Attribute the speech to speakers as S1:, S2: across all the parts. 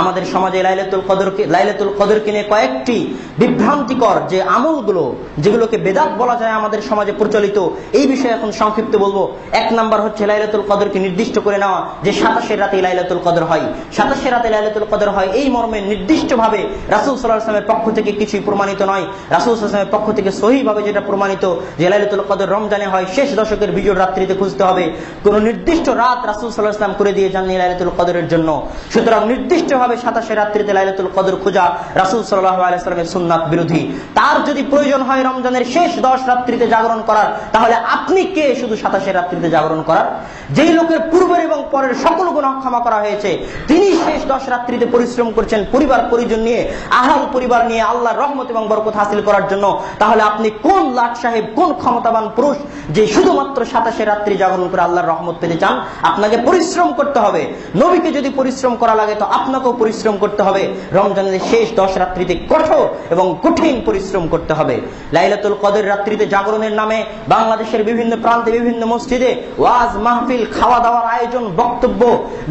S1: আমাদের সমাজে লাইলাতুল কদরকে লাইলাতুল কদরকে নিয়ে কয়েকটি বিভ্রান্তিকর যে আমলগুলো, যেগুলোকে বেদাত বলা যায় আমাদের সমাজে প্রচলিত, এই বিষয়ে এখন সংক্ষিপ্ত বলব। এক নাম্বার হচ্ছে লাইলাতুল কদরকে নির্দিষ্ট করে নেওয়া, যে সাতাশের রাতে লাইলাতুল কদর হয়। সাতাশের রাতে লাইলাতুল কদর হয়, এই মর্মে নির্দিষ্টভাবে রাসুল সাল্লাহ আসলামের পক্ষ থেকে কিছুই প্রমাণিত নয়। রাসুল আসলামের পক্ষ থেকে সহিভাবে যেটা প্রমাণিত, যে লাইলাতুল কদর রমজানে হয়, শেষ দশকের বিজয় রাত্রিতে খুঁজতে হবে। কোন নির্দিষ্ট রাত রাসুল সাল্লাহ আসলাম করে দিয়ে যাননি লাইলাতুল কদরের জন্য। সুতরাং নির্দিষ্টভাবে সাতাশে রাত্রিতে লাইলাতুল কদর খোঁজা রাসুল সাল্লাহ আলাইস্লামের সুন্নাত বিরোধী। তার যদি প্রয়োজন হয় রমজানের শেষ দশ রাত্রিতে জাগরণ করার, তাহলে আপনি কে শুধু সাতাশে রাত্রিতে জাগরণ করার? যেই লোকের পূর্বের এবং পরের সকল গুণ ক্ষমা করা হয়েছে, তিনি শেষ দশ রাত্রিতে পরিশ্রম করছেন পরিবার পরিজন নিয়ে আহাল পরিবার নিয়ে আল্লাহর রহমত এবং বরকত হাসিল করার জন্য, তাহলে আপনি কোন লাট সাহেব, কোন ক্ষমতাবান পুরুষ যে শুধুমাত্র সাতাশে রাত্রি জাগরণ করে আল্লাহর রহমত পেতে চান? আপনাকে পরিশ্রম করতে হবে। নবীকে যদি পরিশ্রম করা লাগে, তো আপনাকেও পরিশ্রম করতে হবে। রমজানের শেষ দশ রাত্রিতে কঠোর এবং কঠিন পরিশ্রম করতে হবে। লাইলাতুল কদের রাত্রিতে জাগরণের নামে বাংলাদেশের বিভিন্ন প্রান্তে বিভিন্ন মসজিদে ওয়াজ, মাহফিল খাওয়া দাওয়ার আয়োজন, বক্তব্য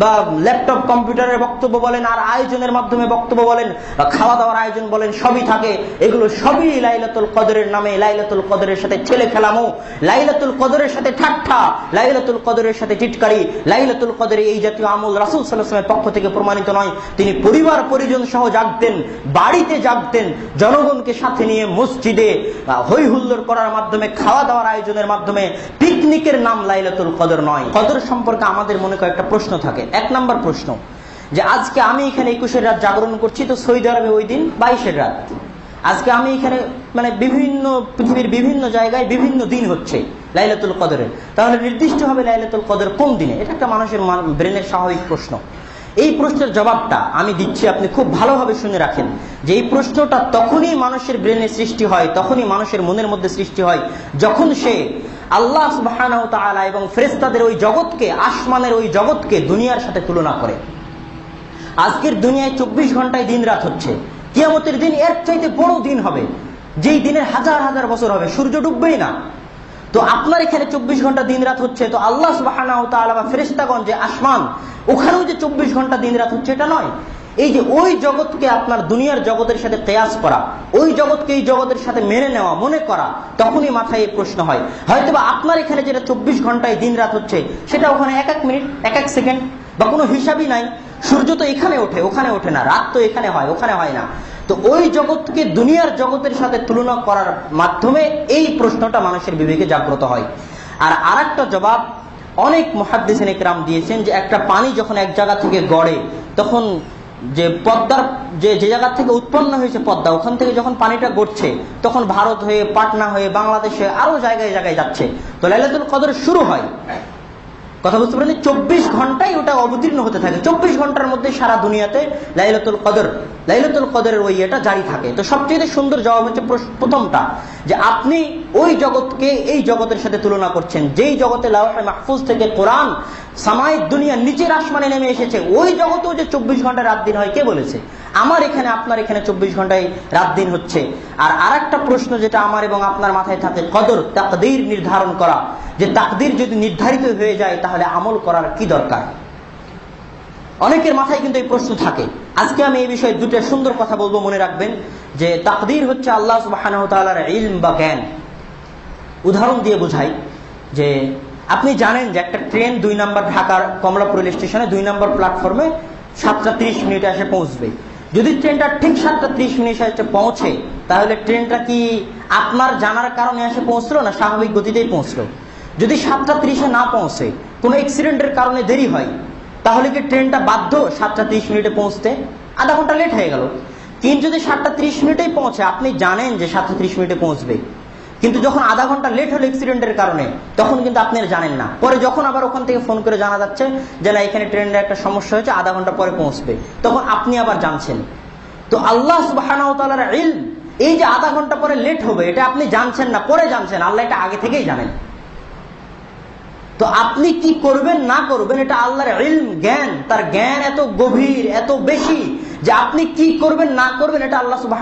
S1: বা ল্যাপটপ, কম্পিউটারের বক্তব্য বলেন আর আয়োজনের মাধ্যমে বক্তব্য বলেন বা খাওয়া দাওয়ার আয়োজন বলেন, সবই থাকে। এগুলো সবই লাইলাতুল কদরের নামে, লাইলাতুল কদরের সাথে ছেলে খেলামো। লাইলাতুল কদরের সাথে ঠাট্টা, লাইলাতুল কদরের সাথে টিটকারি, লাইলাতুল কদরে এই জাতীয় আমল রাসুল সাল্লাহামের পক্ষ থেকে প্রমাণিত নয়। তিনি পরিবার পরিজন সহ জাগতেন, বাড়িতে জাগতেন, জনগণকে সাথে নিয়ে মসজিদে হই হুল্লোর করার মাধ্যমে খাওয়া দাওয়ার আয়োজনের মাধ্যমে পিকনিকের নাম লাইলাতুল কদর নয়। কদর সম্পর্কে আমাদের মনে কয়েকটা প্রশ্ন থাকে। এক নাম্বার প্রশ্ন, যে আজকে আমি এখানে একুশের রাত জাগরণ করছি তো সৌদি আরবে ওই দিন? বাইশের রাত। আজকে আমি এখানে মানে বিভিন্ন পৃথিবীর বিভিন্ন জায়গায় বিভিন্ন দিন হচ্ছে লাইলাতুল কদরের। তাহলে নির্দিষ্টভাবে লাইলাতুল কদর কোন দিনে? এটা একটা মানুষের ব্রেনের স্বাভাবিক প্রশ্ন। এই প্রশ্নের জবাবটা আমি দিচ্ছি, আপনি খুব ভালোভাবে শুনে রাখেন যে এই প্রশ্নটা তখনই মানুষের ব্রেনে সৃষ্টি হয়, তখনই মানুষের মনের মধ্যে সৃষ্টি হয়, যখন সে আল্লাহ সুবাহ এবং ফ্রেস্তাদের ওই জগৎকে, আসমানের ওই জগৎকে দুনিয়ার সাথে তুলনা করে। আজকের দুনিয়ায় চব্বিশ ঘন্টায় দিন রাত হচ্ছে। কিয়ামতের দিন এর চাইতে বড় দিন হবে। যেই দিনের হাজার হাজার বছর হবে, সূর্য ডুববেই না। তো আপনার এখানে চব্বিশ ঘণ্টা দিন রাত হচ্ছে, তো আল্লাহ সুবাহ ফেরেস্তাগঞ্জ যে আসমান, ওখানেও যে চব্বিশ ঘণ্টা দিন রাত হচ্ছে, এটা নয়। এই যে ওই জগৎকে আপনার দুনিয়ার জগতের সাথে তেয়াস করা, ওই জগৎকে এই জগতের সাথে মেনে নেওয়া, মনে করা, তখনই মাথায় এই প্রশ্ন হয়। হয়তো বা আপনার এখানে যেটা চব্বিশ ঘন্টায় দিন রাত হচ্ছে, সেটা ওখানে এক এক মিনিট, এক এক সেকেন্ড, বা কোনো হিসাবই নাই। সূর্য তো এখানে ওঠে, ওখানে ওঠে না, রাত তো এখানে হয়, ওখানে হয় না। তো ওই জগৎকে দুনিয়ার জগতের সাথে তুলনা করার মাধ্যমে এই প্রশ্নটা মানুষের বিবেকে জাগ্রত হয়। আর আর জবাব অনেক মহাদ্দিসিন একরাম দিয়েছেন যে একটা পানি যখন এক জায়গা থেকে গড়ে, তখন যে পদ্মার, যে যে জায়গা থেকে উৎপন্ন হয়েছে পদ্মা, ওখান থেকে যখন পানিটা গড়ছে, তখন ভারত হয়ে, পাটনা হয়ে, বাংলাদেশে আরও জায়গায় জায়গায় যাচ্ছে। তো লাইলাতুল কদর শুরু হয়। কথা বুঝতে পারেন চব্বিশ ঘন্টায় ওটা অবতীর্ণ হতে থাকে। চব্বিশ ঘণ্টার মধ্যে সারা দুনিয়াতে লাইলাতুল কদর, লাইলাতুল কদরের ওই এটা জারি থাকে। তো সবচেয়ে সুন্দর জবাব হচ্ছে প্রথমটা, যে আপনি ওই জগৎকে এই জগতের সাথে তুলনা করছেন। যেই জগতে লাউহে মাহফুজ থেকে কোরআন সামায়িক দুনিয়া নিচের আসমানে নেমে এসেছে, ওই জগতেও যে চব্বিশ ঘণ্টা রাত দিন হয়, কে বলেছে? আমার এখানে, আপনার এখানে চব্বিশ ঘন্টায় রাত দিন হচ্ছে। আর আর একটা প্রশ্ন যেটা আমার এবং আপনার মাথায় থাকে, কদর, তাকদির নির্ধারণ করা। যে তাকদির যদি নির্ধারিত হয়ে যায়, তাহলে আমল করার কি দরকার? অনেকের মাথায় কিন্তু এই প্রশ্ন থাকে। আজকে আমি এই বিষয়ে দুটো সুন্দর কথা বলব, মনে রাখবেন। যে তাকদির হচ্ছে আল্লাহ সুবাহ ইলম বা জ্ঞান। উদাহরণ দিয়ে বোঝাই যে আপনি জানেন যে একটা ট্রেন দুই নম্বর ঢাকার কমলাপুর রেল স্টেশনে দুই নম্বর প্ল্যাটফর্মে সাতটা তিরিশ মিনিটে এসে পৌঁছবে। যদি ট্রেনটা ঠিক সাতটা ত্রিশ মিনিট পৌঁছে, তাহলে ট্রেনটা কি আপনার জানার কারণে এসে পৌঁছলো না স্বাভাবিক গতিতেই পৌঁছলো? যদি সাতটা ত্রিশে না পৌঁছে, কোনো অ্যাক্সিডেন্টের কারণে দেরি হয়, তাহলে কি ট্রেনটা বাধ্য সাতটা ত্রিশ মিনিটে পৌঁছতে? আধা ঘণ্টা লেট হয়ে গেল। কিন্তু যদি সাতটা ত্রিশ মিনিটেই পৌঁছে, আপনি জানেন যে সাতটা ত্রিশ মিনিটে পৌঁছবে। কিন্তু যখন আধা ঘণ্টা লেট হলো অ্যাক্সিডেন্টের কারণে, তখন কিন্তু আপনি জানেন না। পরে যখন আবার ওখান থেকে ফোন করে জানা যাচ্ছে যে, না, এখানে ট্রেনের একটা সমস্যা হয়েছে, আধা ঘণ্টা পরে পৌঁছবে। তখন আপনি আবার জানছেন। তো আল্লাহ সুবাহ এই যে আধা ঘণ্টা পরে লেট হবে, এটা আপনি জানছেন না, পরে জানছেন, আল্লাহ এটা আগে থেকেই জানেন। তো আপনি কি করবেন, না করবেন, এটা আল্লাহর ইলম, জ্ঞান। তার জ্ঞান এত গভীর, এত বেশি যে আপনি কি করবেন, না করবেন, এটা আল্লাহ সুবাহ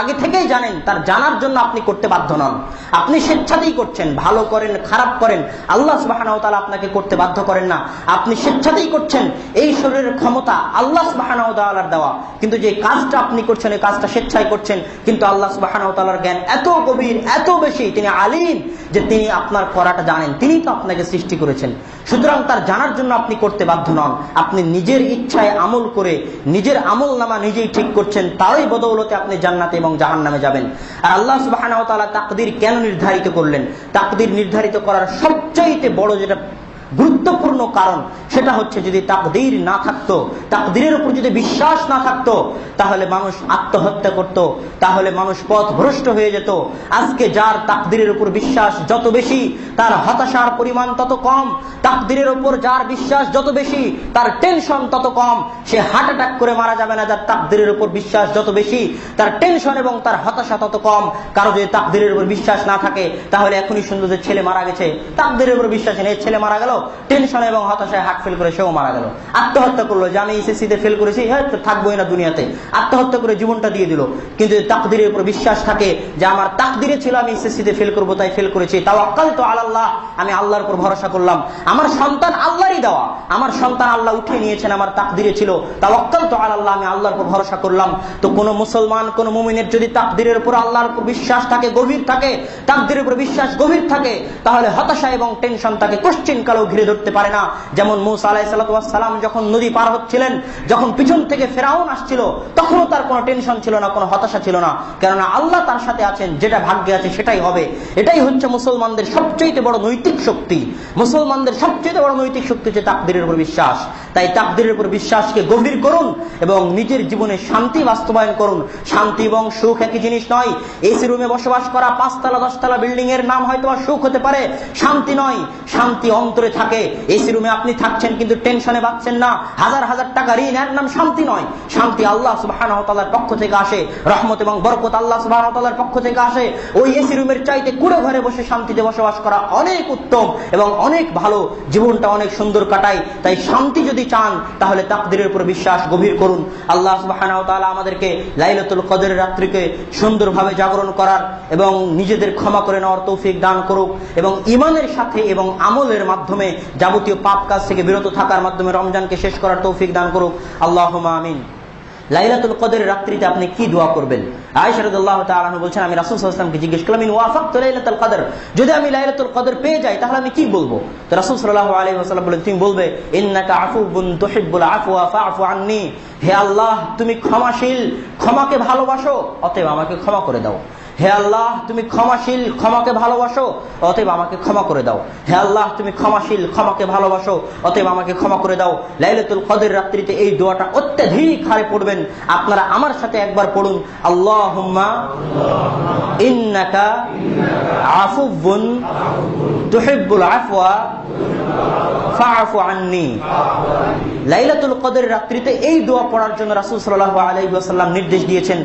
S1: আগে থেকেই জানেন। তার জানার জন্য আপনি করতে বাধ্য নন। আপনি স্বেচ্ছাতেই করছেন, ভালো করেন, খারাপ করেন। আল্লাহ সুবাহ আপনাকে করতে বাধ্য করেন না। আপনি স্বেচ্ছাতেই করছেন, এই শরীরের ক্ষমতা আল্লাহ সুবাহ দেওয়া। কিন্তু যে কাজটা আপনি করছেন এই কাজটা স্বেচ্ছায় করছেন, কিন্তু আল্লাহ সুবাহ জ্ঞান এত গভীর, এত বেশি, তিনি আলিম যে তিনি আপনার করাটা জানেন। তিনি তো আপনাকে সৃষ্টি করেছেন। সুতরাং তার জানার জন্য আপনি করতে বাধ্য নন। আপনি নিজের ইচ্ছায় আমল করে, নিজের আমল নামা নিজেই ঠিক করছেন, তারই বদৌলতে আপনি জান্নাতে এবং জাহান নামে যাবেন। আর আল্লাহ সুবাহ তাকদির কেন নির্ধারিত করলেন? তাকদির নির্ধারিত করার সবচাইতে বড় যেটা গুরুত্বপূর্ণ কারণ সেটা হচ্ছে যদি তাকদির না থাকতো, তাকদিরের উপর যদি বিশ্বাস না থাকতো, তাহলে মানুষ আত্মহত্যা করত, তাহলে মানুষ পথ ভ্রষ্ট হয়ে যেত। আজকে যার তাকদিরের উপর বিশ্বাস যত বেশি, তার হতাশার পরিমাণ তত কম, তাকদিরের উপর যার বিশ্বাস যত বেশি, তার টেনশন তত কম, সে হার্ট অ্যাটাক করে মারা যাবে না যার তাকদিরের উপর বিশ্বাস যত বেশি, তার টেনশন এবং তার হতাশা তত কম। কারও যদি তাকদিরের উপর বিশ্বাস না থাকে, তাহলে এখনই সুন্দর যে ছেলে মারা গেছে। তাকদিরের উপর বিশ্বাস নেই ছেলে মারা গেল টেনশন এবং হতাশায় হার্ট ফেল করে সেও মারা গেল। আত্মহত্যা করল যে আমি এসএসসি তে ফেল করেছি হ্যাঁ থাকবোই না দুনিয়াতে। আত্মহত্যা করে জীবনটা দিয়ে দিল। কিন্তু তাকদিরের উপর বিশ্বাস থাকে যে আমার তাকদিরে ছিল, আমি এসএসসি তে ফেল করব, তাই ফেল করেছি। তাও অকাল তো আল্লাহ আমি আল্লাহর উপর ভরসা করলাম। আমার সন্তান আল্লাহরই দেওয়া। আমার সন্তান আল্লাহ উঠিয়ে নিয়েছেন, আমার তাকদিরে ছিল। তাও অকাল তো আল্লাহ আমি আল্লাহর উপর ভরসা করলাম। তো কোন মুসলমান, কোন মুমিনের যদি তাকদিরের উপর আল্লাহর উপর বিশ্বাস থাকে, গভীর থাকে, তাকদিরের উপর বিশ্বাস গভীর থাকে, তাহলে হতাশা এবং টেনশন তাকে কোশ্চিন কালেও ঘিরে ধরতে পারে না। যেমন মুসা আলাহ সালাম যখন নদী পার হচ্ছিলেন, যখন পিছন থেকে ফেরাউন আসছিল, তখনও তার কোনো টেনশন ছিল না, কোনো হতাশা ছিল না। কেননা আল্লাহ তার সাথে আছেন, যেটা ভাগ্যে আছে সেটাই হবে। এটাই হচ্ছে মুসলমানদের সবচেয়ে বড় নৈতিক শক্তি। মুসলমানদের সবচেয়ে বড় নৈতিক শক্তি হচ্ছে তাকদিরের উপর বিশ্বাস। তাই তাকদিরের উপর বিশ্বাসকে গভীর করুন এবং নিজের জীবনে শান্তি বাস্তবায়ন করুন। শান্তি এবং সুখ একই জিনিস নয়। এসি রুমে বসবাস করা পাঁচতলা, দশতলা বিল্ডিং এর নাম হয়তো সুখ হতে পারে। শান্তি নয়। শান্তি অন্তরে থাকে। এসি রুমে আপনি থাকছেন কিন্তু টেনশনে পাচ্ছেন না। হাজার হাজার টাকা ঋণ এর নাম শান্তি নয়। শান্তি আল্লাহ সুবাহ পক্ষ থেকে আসে। রহমত এবং বরকত আল্লাহ সুবাহ পক্ষ থেকে আসে। ওই এসি রুমের চাইতে কুড়ে ঘরে বসে শান্তিতে বসবাস করা অনেক উত্তম এবং অনেক ভালো। জীবনটা অনেক সুন্দর কাটায়। তাই শান্তি যদি চান, তাহলে তাকদিরের উপর বিশ্বাস গভীর করুন। আল্লাহ সুবাহ আমাদেরকে লাইলাতুল কদরের রাত্রিকে সুন্দরভাবে জাগরণ করার এবং নিজেদের ক্ষমা করে নেওয়ার তৌফিক দান করুক এবং ইমানের সাথে এবং আমলের মাধ্যমে যাবতীয় পাপ কাজ থেকে বিরত থাকার মাধ্যমে রমজানকে শেষ করার তৌফিক দান করুক। আল্লাহ আমিন। লাইলাতুল কদরের রাত্রিতে আপনি কি দোয়া করবেন? বলছেন, আমি জিজ্ঞেস করলাম লাইলাতুল কদর? যদি আমি লাইলাতুল কদর পেয়ে যাই, তাহলে আমি কি বলব? তো বলেন, তুমি বলবে, ইন্নাকা ফা'ফু আন্নি। হে আল্লাহ, তুমি ক্ষমাশীল, ক্ষমাকে ভালোবাসো, অতএব আমাকে ক্ষমা করে দাও। হে আল্লাহ, তুমি ক্ষমাশীল, ক্ষমাকে ভালোবাসো, অতএব আমাকে ক্ষমা করে দাও। হে আল্লাহ, তুমি ক্ষমাশীল, ক্ষমাকে ভালোবাসো, অতএব আমাকে ক্ষমা করে দাও। লাইলাতুল কদর রাত্রিতে এই দোয়াটা অত্যাধিক হারে পড়বেন। আপনারা আমার সাথে একবার পড়ুন, আল্লাহুম্মা ইন্নাকা আফুবুন তুহিব্বুল আফওয়া ফাআফু আন্নি। লাইলাতুল কদর রাত্রিতে এই দোয়া পড়ার জন্য রাসূল সাল্লাল্লাহু আলাইহি ওয়াসাল্লাম নির্দেশ দিয়েছেন।